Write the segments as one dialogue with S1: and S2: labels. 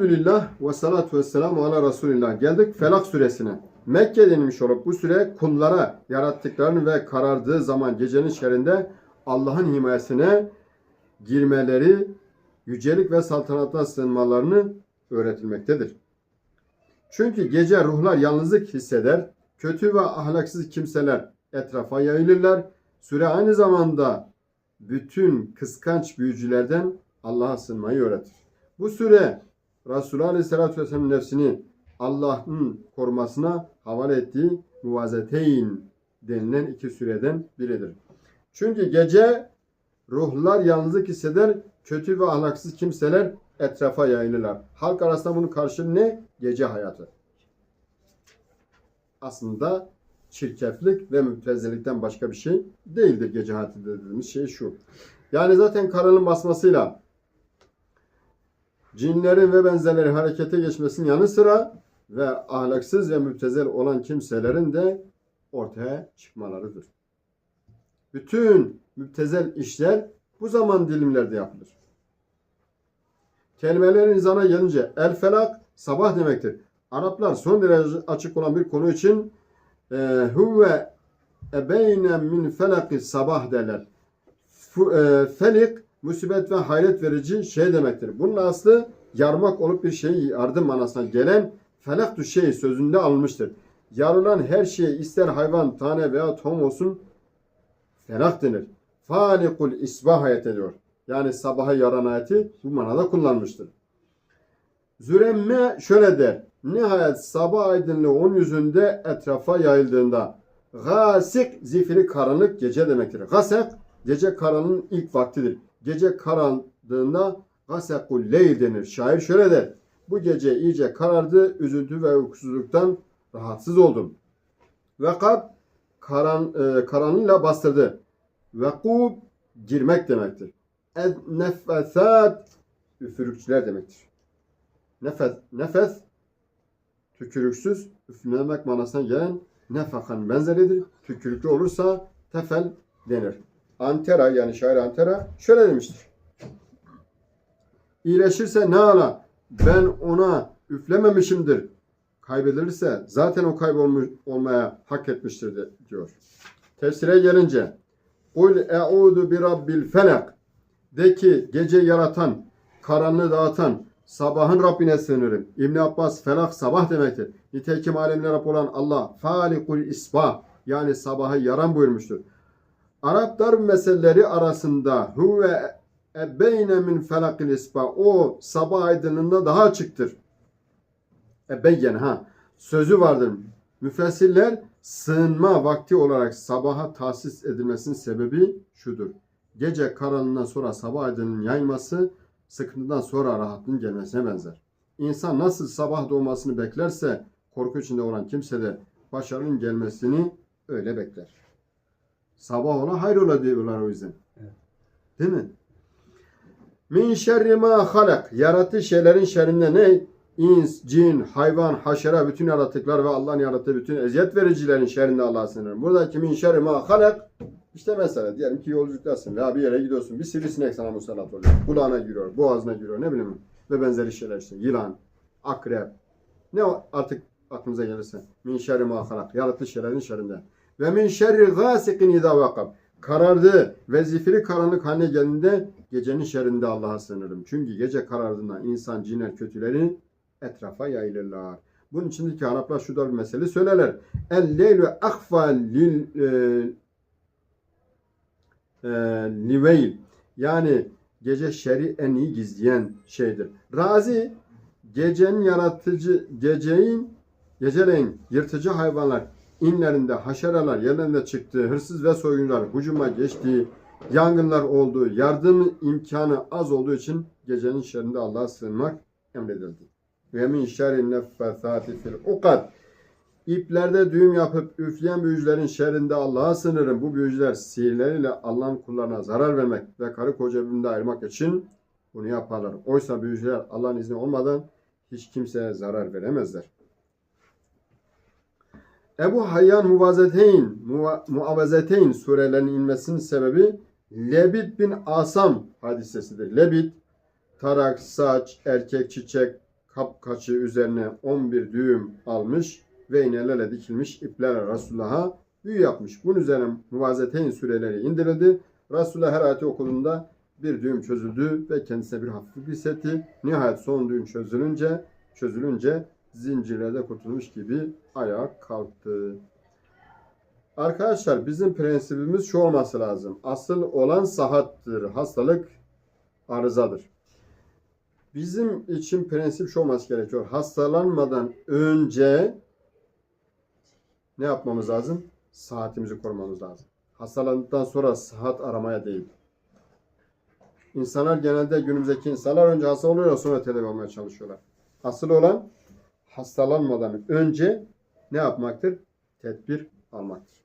S1: Elhamdülillah ve salatu ve selamu ala Resulillah. Geldik Felak suresine. Mekke denilmiş olup bu süre kullara yarattıklarını ve karardığı zaman gecenin şerinde Allah'ın himayesine girmeleri, yücelik ve saltanata sığınmalarını öğretilmektedir. Çünkü gece ruhlar yalnızlık hisseder, kötü ve ahlaksız kimseler etrafa yayılırlar. Süre aynı zamanda bütün kıskanç büyücülerden Allah'a sığınmayı öğretir. Bu süre Resulullah Aleyhisselatü Vesselam'ın nefsini Allah'ın korumasına havale ettiği muvazeteyn denilen iki süreden biridir. Çünkü gece ruhlar yalnızlık hisseder, kötü ve ahlaksız kimseler etrafa yayılırlar. Halk arasında bunun karşılığı ne? Gece hayatı. Aslında çirkeflik ve müptezelikten başka bir şey değildir gece hayatı dediğimiz şey şu. Yani zaten karanın basmasıyla cinlerin ve benzerleri harekete geçmesinin yanı sıra ve ahlaksız ve müptezel olan kimselerin de ortaya çıkmalarıdır. Bütün müptezel işler bu zaman dilimlerde yapılır. Kelimelerin izana gelince el felak sabah demektir. Araplar son derece açık olan bir konu için e, huve ebeyne min felaki sabah derler. E, felik musibet ve hayret verici şey demektir. Bunun aslı yarmak olup bir şeyi yardım manasına gelen felaktu şey sözünde alınmıştır. Yarılan her şeye ister hayvan, tane veya tohum olsun felak denir. Falikul isbah ayet ediyor. Yani sabaha yaran ayeti bu manada kullanmıştır. Züremme şöyle der. Nihayet sabah aydınlığı onun yüzünde etrafa yayıldığında gasik zifiri karanlık gece demektir. Gasek gece karanlığın ilk vaktidir. Gece karandığında gasekul leyl denir. Şair şöyle der. Bu gece iyice karardı, üzüntü ve uykusuzluktan rahatsız oldum. Ve kab karan, e, karanlığıyla bastırdı. Ve kub girmek demektir. Ez nefesat üfürükçüler demektir. Nefes, nefes tükürüksüz üflemek manasına gelen nefakan benzeridir. Tükürüklü olursa tefel denir. Antera yani şair Antera şöyle demiştir. İyileşirse ne ala ben ona üflememişimdir. Kaybedilirse zaten o kaybolmuş olmaya hak etmiştir diyor. Tefsire gelince Kul e'udu bi rabbil felak de ki gece yaratan, karanlığı dağıtan, sabahın Rabbine sığınırım. İbn Abbas felak sabah demektir. Nitekim alemler Rab olan Allah falikul isbah yani sabahı yaran buyurmuştur. Araplar meseleleri arasında huve ebeyne min felakil isbah o sabah aydınlığında daha açıktır. Ebeyyen ha sözü vardır. Müfessirler sığınma vakti olarak sabaha tahsis edilmesinin sebebi şudur. Gece karanlığından sonra sabah aydınlığının yayması sıkıntıdan sonra rahatlığın gelmesine benzer. İnsan nasıl sabah doğmasını beklerse korku içinde olan kimse de başarının gelmesini öyle bekler. Sabah ola hayrola diyorlar o yüzden.
S2: Evet.
S1: Değil mi? Min şerri ma halak. Yarattığı şeylerin şerrinde ne? İns, cin, hayvan, haşere, bütün yaratıklar ve Allah'ın yarattığı bütün eziyet vericilerin şerrinde Allah'a sığınırım. Buradaki min şerri ma halak işte mesela diyelim ki yolculuktasın veya bir yere gidiyorsun. Bir sivrisinek sana musallat oluyor. Kulağına giriyor, boğazına giriyor ne bileyim ve benzeri şeyler işte. Yılan, akrep. Ne artık aklınıza gelirse. Min şerri ma halak. Yarattığı şeylerin şerrinde. Ve min şerri gasikin idâ vakab. Karardı ve zifiri karanlık haline geldiğinde gecenin şerrinde Allah'a sığınırım. Çünkü gece karardığında insan, cinler, kötüleri etrafa yayılırlar. Bunun içindeki Araplar şu da bir mesele söylerler. El leylu akfa lil e, e, liveyl. Yani gece şeri en iyi gizleyen şeydir. Razi gecenin yaratıcı, geceyin geceleyin yırtıcı hayvanlar inlerinde haşeralar yerlerinde çıktığı, hırsız ve soyguncular hücuma geçtiği, yangınlar olduğu, yardım imkanı az olduğu için gecenin şerrinde Allah'a sığınmak emredildi. Ve min şerri neffesati fil ukad. İplerde düğüm yapıp üfleyen büyücülerin şerrinde Allah'a sığınırım. Bu büyücüler sihirleriyle Allah'ın kullarına zarar vermek ve karı koca birbirine ayırmak için bunu yaparlar. Oysa büyücüler Allah'ın izni olmadan hiç kimseye zarar veremezler. Ebu Hayyan Muvazeteyn, Muva- Muavazeteyn surelerinin inmesinin sebebi Lebit bin Asam hadisesidir. Lebit, tarak, saç, erkek, çiçek, kapkaçı üzerine 11 düğüm almış ve iğnelerle dikilmiş iplerle Resulullah'a büyü yapmış. Bunun üzerine muvazeteyn sureleri indirildi. Resulullah her ayeti okuduğunda bir düğüm çözüldü ve kendisine bir hafiflik hissetti. Nihayet son düğüm çözülünce çözülünce zincirlerde kurtulmuş gibi ayağa kalktı. Arkadaşlar bizim prensibimiz şu olması lazım. Asıl olan sahattır. Hastalık arızadır. Bizim için prensip şu olması gerekiyor. Hastalanmadan önce ne yapmamız lazım? Saatimizi korumamız lazım. Hastalandıktan sonra saat aramaya değil. İnsanlar genelde günümüzdeki insanlar önce hasta oluyorlar sonra tedavi olmaya çalışıyorlar. Asıl olan hastalanmadan önce ne yapmaktır? Tedbir almaktır.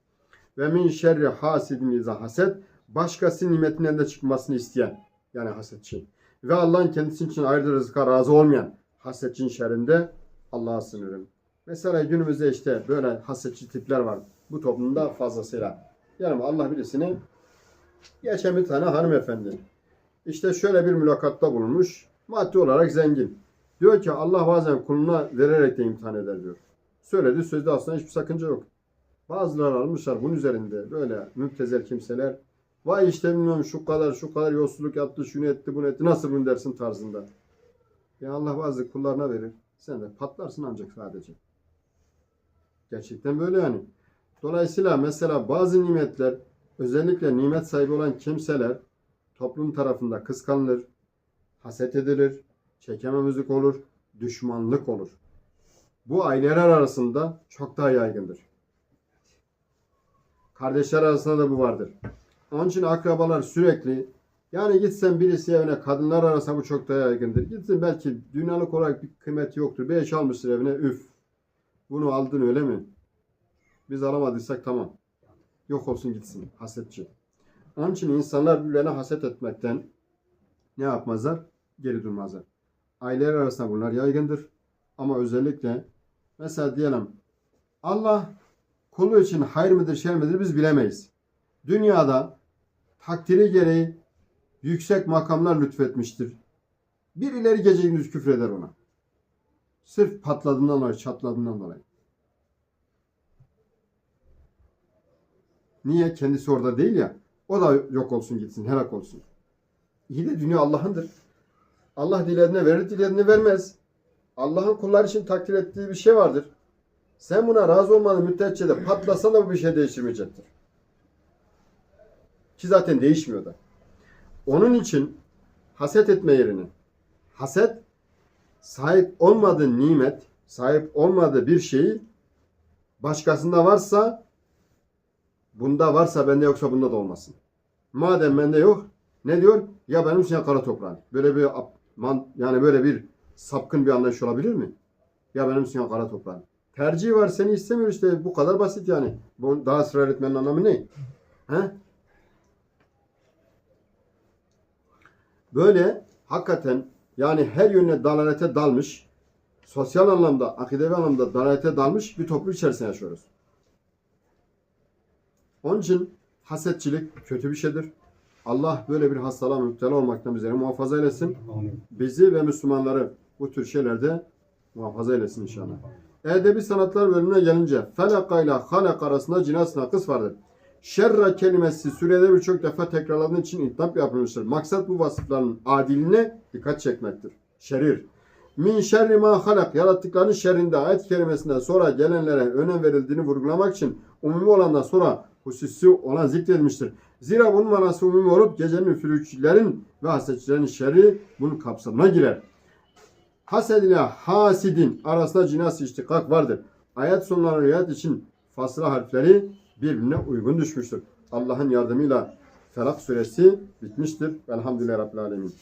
S1: Ve min şerri hasidin iza haset başkası nimetin elde çıkmasını isteyen yani hasetçi ve Allah'ın kendisi için ayrı rızka razı olmayan hasetçinin şerrinde Allah'a sınırım. Mesela günümüzde işte böyle hasetçi tipler var. Bu toplumda fazlasıyla. Yani Allah birisini geçen bir tane hanımefendi. İşte şöyle bir mülakatta bulunmuş. Maddi olarak zengin. Diyor ki Allah bazen kuluna vererek de imtihan eder diyor. Söylediği sözde aslında hiçbir sakınca yok. Bazıları almışlar bunun üzerinde böyle müptezel kimseler. Vay işte bilmiyorum şu kadar şu kadar yolsuzluk yaptı, şunu etti, bunu etti. Nasıl bunu dersin tarzında. Ya Allah bazı kullarına verir. Sen de patlarsın ancak sadece. Gerçekten böyle yani. Dolayısıyla mesela bazı nimetler özellikle nimet sahibi olan kimseler toplum tarafında kıskanılır, haset edilir, çekememezlik olur, düşmanlık olur. Bu aileler arasında çok daha yaygındır. Kardeşler arasında da bu vardır. Onun için akrabalar sürekli yani gitsen birisi evine kadınlar arasında bu çok daha yaygındır. Gitsin belki dünyalık olarak bir kıymeti yoktur. Bir eş evine üf. Bunu aldın öyle mi? Biz alamadıysak tamam. Yok olsun gitsin hasetçi. Onun için insanlar birbirlerine haset etmekten ne yapmazlar? Geri durmazlar. Aileler arasında bunlar yaygındır. Ama özellikle mesela diyelim Allah kulu için hayır mıdır şer midir biz bilemeyiz. Dünyada takdiri gereği yüksek makamlar lütfetmiştir. Birileri gece gündüz küfreder ona. Sırf patladığından dolayı, çatladığından dolayı. Niye? Kendisi orada değil ya. O da yok olsun gitsin, helak olsun. İyi de dünya Allah'ındır. Allah dilediğine verir, dilediğine vermez. Allah'ın kullar için takdir ettiği bir şey vardır. Sen buna razı olmadığın müddetçe de patlasa da bu bir şey değiştirmeyecektir. Ki zaten değişmiyor da. Onun için haset etme yerine haset sahip olmadığı nimet, sahip olmadığı bir şeyi başkasında varsa bunda varsa bende yoksa bunda da olmasın. Madem bende yok ne diyor? Ya benim için ya kara toprağın. Böyle bir man, yani böyle bir sapkın bir anlayış olabilir mi? Ya benim ya kara toprağın. Tercihi var seni istemiyor işte bu kadar basit yani. Bu daha ısrar etmenin anlamı ne? He? Böyle hakikaten yani her yönüne dalalete dalmış, sosyal anlamda, akidevi anlamda dalalete dalmış bir toplum içerisinde yaşıyoruz. Onun için hasetçilik kötü bir şeydir. Allah böyle bir hastalığa müptela olmaktan bizleri muhafaza eylesin. Bizi ve Müslümanları bu tür şeylerde muhafaza eylesin inşallah. Edebi sanatlar bölümüne gelince felaka ile halak arasında cinas nakıs vardır. Şerra kelimesi sürede birçok defa tekrarladığı için intap yapılmıştır. Maksat bu vasıfların adiline dikkat çekmektir. Şerir. Min şerri ma halak yarattıklarının şerrinde ayet kelimesinden sonra gelenlere önem verildiğini vurgulamak için umumi olandan sonra hususi olan zikredilmiştir. Zira bunun manası umumi olup gecenin üfürükçülerin ve hasetçilerin şerri bunun kapsamına girer. Hased ile hasidin arasında cinas iştikak vardır. Ayet sonlarına riayet için fasıla harfleri birbirine uygun düşmüştür. Allah'ın yardımıyla Felak suresi bitmiştir. Velhamdülillahi Rabbil Alemin.